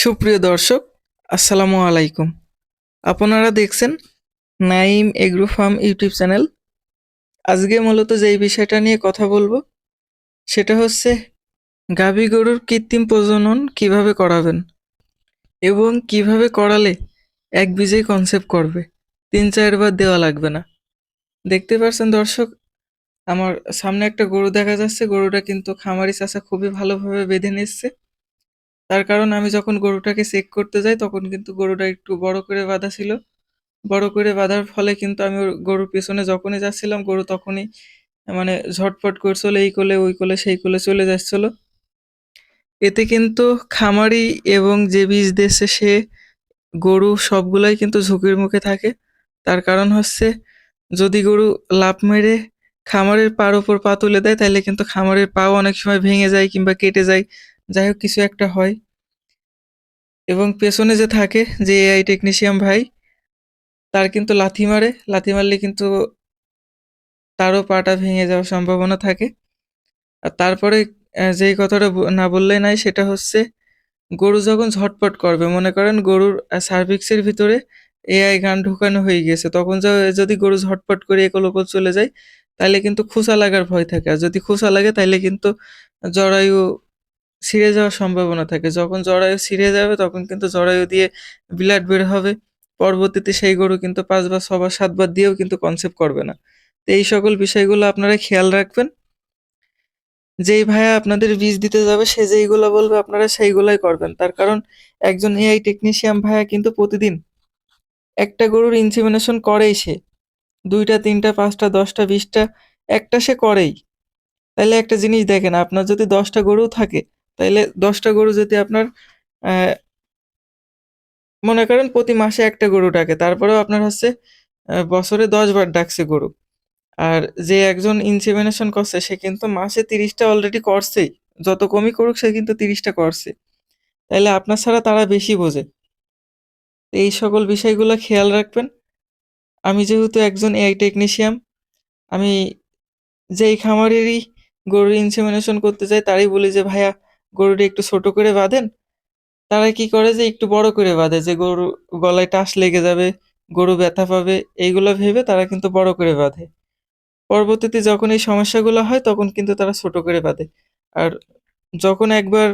সুপ্রিয় দর্শক, আসসালামু আলাইকুম। আপনারা দেখছেন Naim agro farm YouTube channel. আজকে মূলত যেই বিষয়টা নিয়ে কথা বলব, সেটা হচ্ছে গাভী গরুর কৃত্রিম প্রজনন কীভাবে করাবেন এবং কীভাবে করালে এক বীজেই কনসেপ্ট করবে, তিন চারবার দেওয়া লাগবে না। দেখতে পাচ্ছেন দর্শক, আমার সামনে একটা গরু দেখা যাচ্ছে, গরুটা কিন্তু খামারি চাষা খুবই ভালোভাবে বেঁধে নিচ্ছে। তার কারণ আমি যখন গরুটাকে চেক করতে যাই, তখন কিন্তু গরুটা একটু বড় করে বাঁধা ছিল। বড় করে বাঁধার ফলে কিন্তু আমি ওর গরুর পেছনে যখনই যাচ্ছিলাম, গরু তখনই মানে ঝটপট করছিল, এই কোলে, ওই কোলে, সেই কোলে চলে যাচ্ছিল। এতে কিন্তু খামারি এবং যে বীজ দেশে সে গরু সবগুলাই কিন্তু ঝুঁকির মুখে থাকে। তার কারণ হচ্ছে যদি গরু লাফ মেরে খামারের পার ওপর পা তুলে দেয় তাহলে কিন্তু খামারের পাও অনেক সময় ভেঙে যায় কিংবা কেটে যায়। যাই হোক কিছু একটা হয়। এবং পেছনে যে থাকে যে এআই টেকনিশিয়ান ভাই, তার কিন্তু লাথি মারে। লাথি মারলে কিন্তু তারও পাটা ভেঙে যাওয়ার সম্ভাবনা থাকে। আর তারপরে যেই কথাটা না বললে নাই, সেটা হচ্ছে গরু যখন ঝটপট করবে, মনে করেন গরুর সার্ভিক্সের ভিতরে এআই গান ঢুকানো হয়ে গেছে, তখন যদি গরু ঝটপট করে একল ওপর চলে যায় তাহলে কিন্তু খোসা লাগার ভয় থাকে। আর যদি খোসা লাগে তাহলে কিন্তু জরায়ু ছিঁড়ে যাওয়ার সম্ভাবনা থাকে। যখন জরায়ু ছিঁড়ে যাবে, তখন কিন্তু জরায়ু দিয়ে ব্লাড বের হবে। পরবর্তীতে সেই গরু কিন্তু পাঁচবার ছবার সাতবার দিয়েও কিন্তু কনসেপ্ট করবে না। তো এই সকল বিষয়গুলো আপনারা খেয়াল রাখবেন। যেই ভাইয়া আপনাদের বীজ দিতে যাবে, সে যেইগুলো বলবে আপনারা সেইগুলাই করবেন। তার কারণ একজন এআই টেকনিশিয়ান ভাইয়া কিন্তু প্রতিদিন একটা গরুর ইনসিমিনেশন করেই সে। দুইটা, তিনটা, পাঁচটা, দশটা, বিশটা, একটা সে করেই। তাইলে একটা জিনিস দেখেন, আপনার যদি দশটা গরু থাকে তাইলে দশটা গরু যদি আপনার মনে করেন প্রতি মাসে একটা গরু ডাকে, তারপরেও আপনার হচ্ছে বছরে দশ বার ডাকছে গরু। আর যে একজন ইনসেমিনেশন করছে, সে কিন্তু মাসে তিরিশটা অলরেডি করছেই। যত কমই করুক, সে কিন্তু তিরিশটা করছে। তাইলে আপনার ছাড়া তারা বেশি বোঝে। এই সকল বিষয়গুলো খেয়াল রাখবেন। আমি যেহেতু একজন এআই টেকনিশিয়ান আমি যেই খামারেরই গরুর ইনসেমিনেশন করতে যাই, তারই বলি যে, ভাইয়া গরুটা একটু ছোট করে বাঁধেন, তারা কি করে যে একটু বড় করে বাঁধে, যে গরু গলায় টাস লেগে যাবে, গরু ব্যথা পাবে, এইগুলো ভেবে তারা কিন্তু বড় করে বাঁধে। পরবর্তীতে যখন এই সমস্যাগুলো হয়, তখন কিন্তু তারা ছোট করে বাঁধে। আর যখন একবার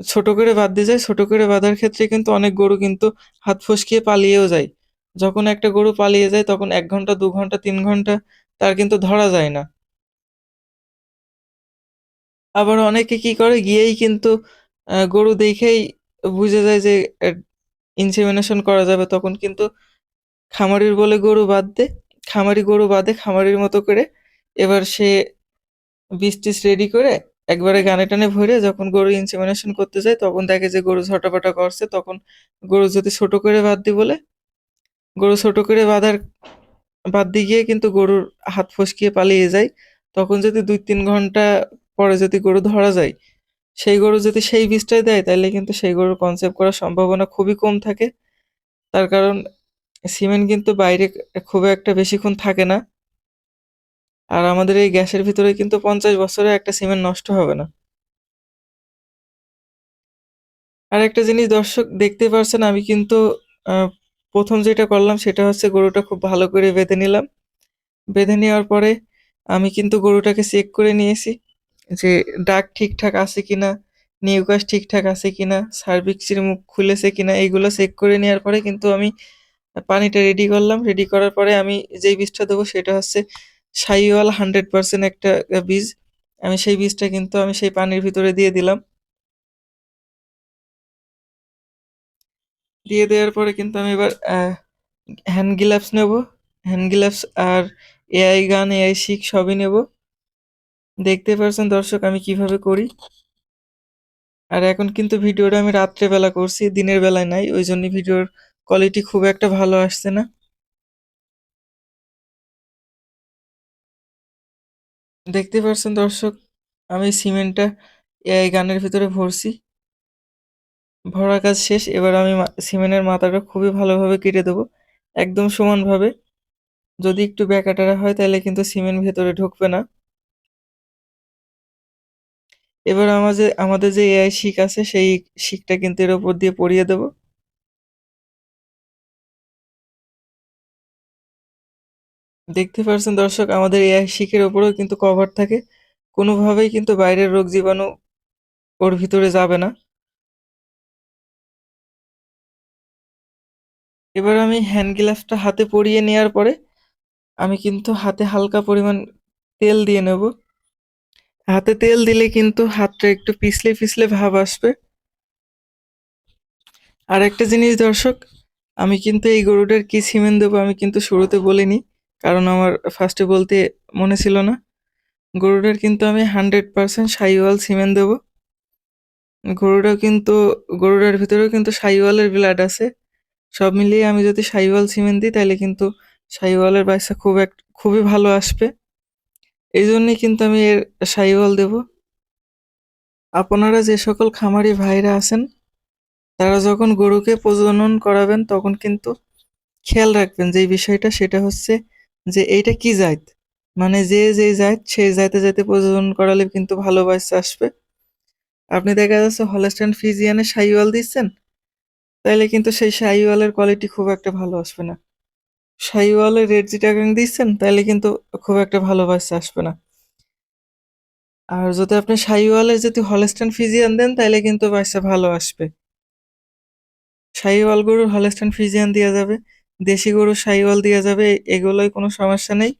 ছোট করে বাঁধতে যায়, ছোট করে বাঁধার ক্ষেত্রে কিন্তু অনেক গরু কিন্তু হাত ফসকিয়ে পালিয়েও যায়। যখন একটা গরু পালিয়ে যায়, তখন এক ঘণ্টা, দু ঘণ্টা, তিন ঘণ্টা তার কিন্তু ধরা যায় না। আবার অনেকে কি করে? গিয়েই কিন্তু গরু দেখেই বুঝে যায় যে ইনসেমিনেশন করা যাবে। তখন কিন্তু খামারির বলে গরু বাদ দে। খামারি গরু বাদে, খামারির মতো করে এবার সে বীজ রেডি করে একবারে গানে টানে ভরে যখন গরু ইনসেমিনেশন করতে যায়, তখন দেখে যে গরু ঝটাপটা করছে। তখন গরু যদি ছোট করে বাদ দি বলে, গরু ছোট করে বাঁধার, বাদ দিয়ে গিয়ে কিন্তু গরুর হাত ফসকিয়ে পালিয়ে যায়। তখন যদি দুই তিন ঘণ্টা পরে যদি গরু ধরা যায়, সেই গরু যদি সেই বীজটাই দেয় তাহলে কিন্তু সেই গরুর কনসেপ্ট করার সম্ভাবনা খুবই কম থাকে। তার কারণ সিমেন্ট কিন্তু বাইরে খুব একটা বেশিক্ষণ থাকে না। আর আমাদের এই গ্যাসের ভিতরে কিন্তু পঞ্চাশ বছরে একটা সিমেন্ট নষ্ট হবে না। আর একটা জিনিস দর্শক দেখতে পারছেন, আমি কিন্তু প্রথম যেটা করলাম সেটা হচ্ছে গরুটা খুব ভালো করে বেঁধে নিলাম। বেঁধে নেওয়ার পরে আমি কিন্তু গরুটাকে চেক করে নিয়েছি। যে ডাক ঠিকঠাক আছে কিনা নিউকাস ঠিকঠাক আছে কিনা, সার্ভিক্সের মুখ খুলেছে কিনা, এইগুলো চেক করে নেওয়ার পরে কিন্তু আমি পানিটা রেডি করলাম। রেডি করার পরে আমি যেই বীজটা দেবো সেটা হচ্ছে সাইওয়াল হান্ড্রেড পার্সেন্ট একটা বীজ। আমি সেই বীজটা কিন্তু আমি সেই পানির ভিতরে দিয়ে দিলাম। দিয়ে দেওয়ার পরে কিন্তু আমি এবার হ্যান্ড গ্লাভস নেব। হ্যান্ড গ্লাভস আর এআই গান এআই শিক সবই নেব। দেখতে পারছেন দর্শক আমি কীভাবে করি? আর এখন কিন্তু ভিডিওটা আমি রাত্রেবেলা করছি, দিনের বেলায় নাই, ওই জন্য ভিডিওর কোয়ালিটি খুব একটা ভালো আসছে না। দেখতে পারছেন দর্শক, আমি সিমেন্টটা এআই গানের ভিতরে ভরছি। ভরা কাজ শেষ, এবার আমি সিমেন্টের মাথাটা খুবই ভালোভাবে কেটে দেবো, একদম সমানভাবে। যদি একটু ব্যাকাটারা হয়, তাহলে কিন্তু সিমেন্ট ভেতরে ঢুকবে না। এবার আমাদের আমাদের যে এআই শিক আছে, সেই শিকটা কিন্তু এর উপর দিয়ে পরিয়ে দেব। দেখতে পাচ্ছেন দর্শক, আমাদের এআই শিকের ওপরেও কিন্তু কভার থাকে। কোনোভাবেই কিন্তু বাইরের রোগ জীবাণু ওর ভিতরে যাবে না। এবার আমি হ্যান্ড গ্লাভসটা হাতে পরিয়ে নেওয়ার পরে, আমি কিন্তু হাতে হালকা পরিমাণ তেল দিয়ে নেব। হাতে তেল দিলে কিন্তু হাতটা একটু পিছলে পিছলে ভাব আসবে। আর একটা জিনিস দর্শক, আমি কিন্তু এই গরুটার কি সিমেন্ট দেবো আমি কিন্তু শুরুতে বলিনি, কারণ আমার ফার্স্টে বলতে মনে ছিল না। গরুটার কিন্তু আমি হান্ড্রেড পারসেন্ট সাইওয়াল সিমেন্ট দেবো। গরুটাও কিন্তু, গরুটার ভিতরেও কিন্তু সাইওয়ালের ব্লাড আছে। সব মিলিয়ে আমি যদি সাইওয়াল সিমেন্ট দিই, তাহলে কিন্তু সাইওয়ালের বাচ্চা খুব এক, খুবই ভালো আসবে। এই জন্যই কিন্তু আমি এর সাইওয়াল দেব। আপনারা যে সকল খামারি ভাইরা আছেন, তারা যখন গরুকে প্রজনন করাবেন, তখন কিন্তু খেয়াল রাখবেন যে বিষয়টা, সেটা হচ্ছে যে এইটা কি জাত? মানে যে যে জাত সেই জাতে জাতে প্রজনন করালে কিন্তু ভালো বাচ্চা আসবে। আপনি দেখা যাচ্ছে হলস্টাইন ফিজিয়ানে সাইওয়াল দিচ্ছেন, তাইলে কিন্তু সেই সাইওয়ালের কোয়ালিটি খুব একটা ভালো আসবে না। সাইওয়ালের রেড জিটাগাং দিচ্ছেন তাহলে কিন্তু খুব একটা ভালো বাচ্চা আসবে না। আর যদি আপনি সাইওয়ালের যদি হলস্টাইন ফিজিয়ান দেন তাহলে কিন্তু বাচ্চা ভালো আসবে। সাইওয়াল গরুর হলস্টাইন ফিজিয়ান দেওয়া যাবে, দেশি গরুর সাইওয়াল দেওয়া যাবে, এগুলোই কোনো সমস্যা নেই।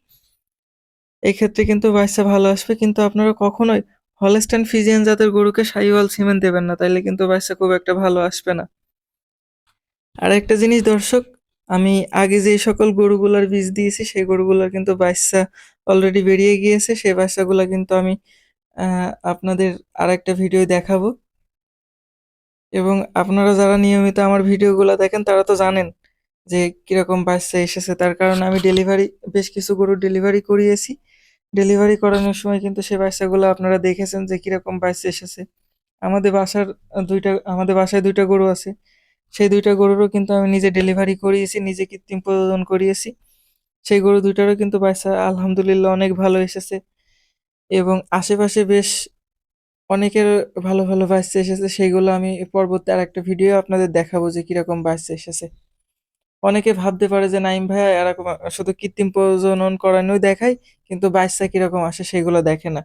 এক্ষেত্রে কিন্তু বাচ্চা ভালো আসবে, কিন্তু আপনারা কখনোই হলস্টাইন ফিজিয়ান জাতের গরুকে সাইওয়াল সিমেন্ট দেবেন না, তাইলে কিন্তু বাচ্চা খুব একটা ভালো আসবে না। আর একটা জিনিস দর্শক আমি আগে যে সকল গরুগুলার বীজ দিয়েছি, সেই গরুগুলার কিন্তু বাচ্চা অলরেডি বেরিয়ে গিয়েছে। সেই বাচ্চাগুলো কিন্তু আমি আপনাদের আর একটা ভিডিও দেখাবো। এবং আপনারা যারা নিয়মিত আমার ভিডিওগুলো দেখেন, তারা তো জানেন যে কীরকম বাচ্চা এসেছে। তার কারণে আমি ডেলিভারি বেশ কিছু গরু ডেলিভারি করিয়েছি। ডেলিভারি করানোর সময় কিন্তু সে বাচ্চাগুলো আপনারা দেখেছেন যে কীরকম বাচ্চা এসেছে। আমাদের বাসার দুইটা, আমাদের বাসায় দুইটা গরু আছে। সেই দুইটা গরুরও কিন্তু আমি নিজে ডেলিভারি করিয়েছি, নিজে কৃত্রিম প্রজনন করিয়েছি। সেই গরু দুইটারও কিন্তু বাচ্চা আলহামদুলিল্লাহ অনেক ভালো এসেছে এবং আশেপাশে বেশ অনেকের ভালো ভালো বাচ্চা এসেছে, সেইগুলো আমি পরবর্তী আর একটা ভিডিও আপনাদের দেখাবো যে কীরকম বাচ্চা এসেছে। অনেকে ভাবতে পারে যে নাইম ভাইয়া এরকম শুধু কৃত্রিম প্রজনন করানোই দেখায়, কিন্তু বাচ্চা কীরকম আসে সেগুলো দেখে না।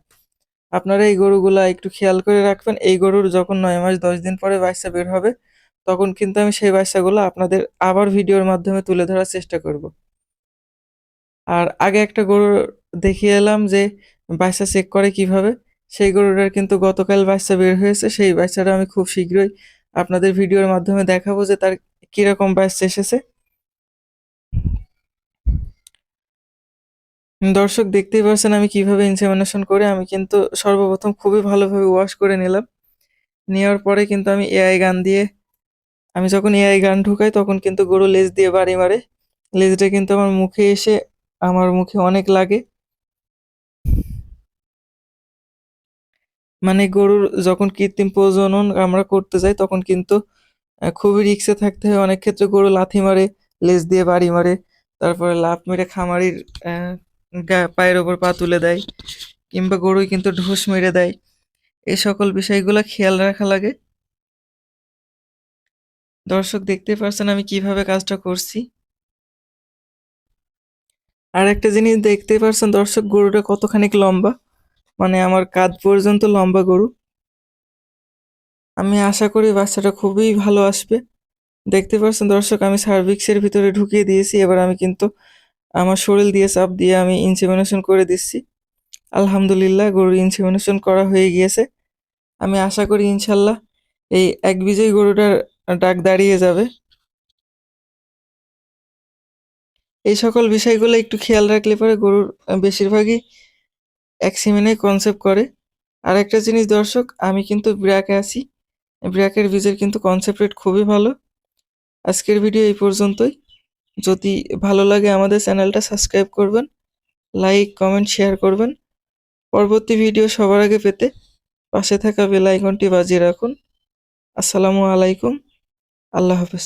আপনারা এই গরুগুলা একটু খেয়াল করে রাখবেন, এই গরুর যখন নয় মাস দশ দিন পরে বাচ্চা বের হবে তখন কিন্তু আমি সেই বাচ্চাগুলো আপনাদের আবার ভিডিওর মাধ্যমে তুলে ধরার চেষ্টা করব। আর আগে একটা গরু দেখিয়ে এলাম যে বাচ্চা চেক করে কীভাবে, সেই গরুটার কিন্তু গতকাল বাচ্চা বের হয়েছে, সেই বাচ্চাটা আমি খুব শীঘ্রই আপনাদের ভিডিওর মাধ্যমে দেখাবো যে তার কীরকম বাচ্চা এসেছে। দর্শক দেখতেই পাচ্ছেন আমি কীভাবে ইনসেমিনেশন করে, আমি কিন্তু সর্বপ্রথম খুবই ভালোভাবে ওয়াশ করে নিলাম। নেওয়ার পরে কিন্তু আমি এআই গান দিয়ে আমি যখন এআই গান ঢুকাই, তখন কিন্তু গরু লেজ দিয়ে বাড়ি মারে। লেজটা কিন্তু আমার মুখে এসে, আমার মুখে অনেক লাগে। মানে গরুর যখন কৃত্রিম প্রজনন আমরা করতে যাই, তখন কিন্তু খুবই রিক্সে থাকতে হয়। অনেক ক্ষেত্রে গরু লাথি মারে, লেজ দিয়ে বাড়ি মারে। তারপরে লাফ মেরে খামারির পায়ের ওপর পা তুলে দেয়। কিংবা গরুই কিন্তু ঢুস মেরে দেয়। এই সকল বিষয়গুলো খেয়াল রাখা লাগে। দর্শক দেখতে পারছেন আমি কীভাবে কাজটা করছি। আর একটা জিনিস দেখতে পারছেন দর্শক, গরুটা কতখানি লম্বা মানে আমার কাঁধ পর্যন্ত লম্বা গরু। আমি আশা করি বাচ্চাটা খুবই ভালো আসবে। দেখতে পাচ্ছেন দর্শক, আমি সার্ভিক্সের ভিতরে ঢুকিয়ে দিয়েছি, এবার আমি কিন্তু আমার শরীর দিয়ে চাপ দিয়ে আমি ইনসেমিনেশন করে দিচ্ছি। আলহামদুলিল্লাহ, গরুর ইনসেমিনেশন করা হয়ে গিয়েছে। আমি আশা করি ইনশাল্লাহ এই এক বিজয়ী গরুটার ডাক দাঁড়িয়ে যাবে। এই সকল বিষয়গুলো একটু খেয়াল রাখলে পরে গরুর বেশিরভাগই এক সিমেনে কনসেপ্ট করে। আর একটা জিনিস দর্শক, আমি কিন্তু ব্র্যাকে আছি। ব্র্যাকের বীজের কিন্তু কনসেপ্ট রেট খুবই ভালো। আজকের ভিডিও এই পর্যন্তই। যদি ভালো লাগে আমাদের চ্যানেলটা সাবস্ক্রাইব করবেন লাইক কমেন্ট শেয়ার করবেন। পরবর্তী ভিডিও সবার আগে পেতে পাশে থাকা বেল আইকনটি বাজিয়ে রাখুন। আসসালামু আলাইকুম। আল্লাহ হাফেজ।